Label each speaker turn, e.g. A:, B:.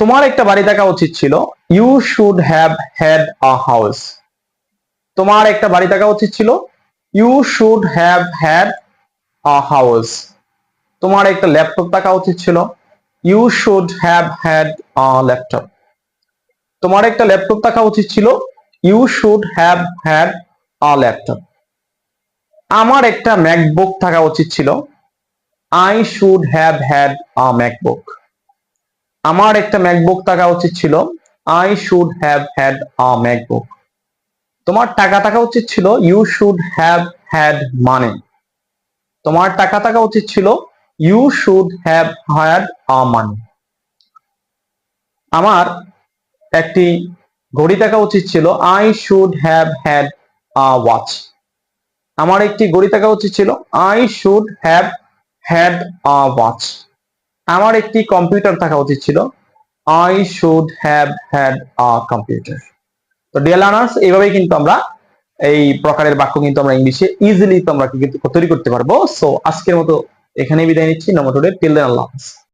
A: তোমার একটা বাড়ি থাকা উচিত ছিল। You should have had a house তোমার একটা বাড়ি থাকা উচিত ছিল। You should have had a house তোমার একটা ল্যাপটপ থাকা উচিত ছিল। You should have had a laptop তোমার একটা ল্যাপটপ থাকা উচিত ছিল। You should have had a laptop আমার একটা ম্যাকবুক থাকা উচিত ছিল। I should have had a MacBook আমার একটা ম্যাকবুক থাকা উচিত ছিল। I should have had a MacBook তোমার টাকা থাকা উচিত ছিল you should have had money তোমার টাকা থাকা উচিত ছিল you should have had a money আমার একটি ঘড়ি থাকা উচিত ছিল I should have had a watch আমার একটি ঘড়ি থাকা উচিত ছিল I should have had a watch আমার একটি কম্পিউটার থাকা উচিত ছিল। I should have had a computer তো ডিয়ার লার্নার্স এইভাবেই কিন্তু আমরা এই প্রকারের বাক্য কিন্তু আমরা ইংলিশে ইজিলি তোমরা কিন্তু তৈরি করতে পারব। সো আজকের মতো এখানেই বিদায় নিচ্ছি। নমস্কার টিল দেন আল্লাহ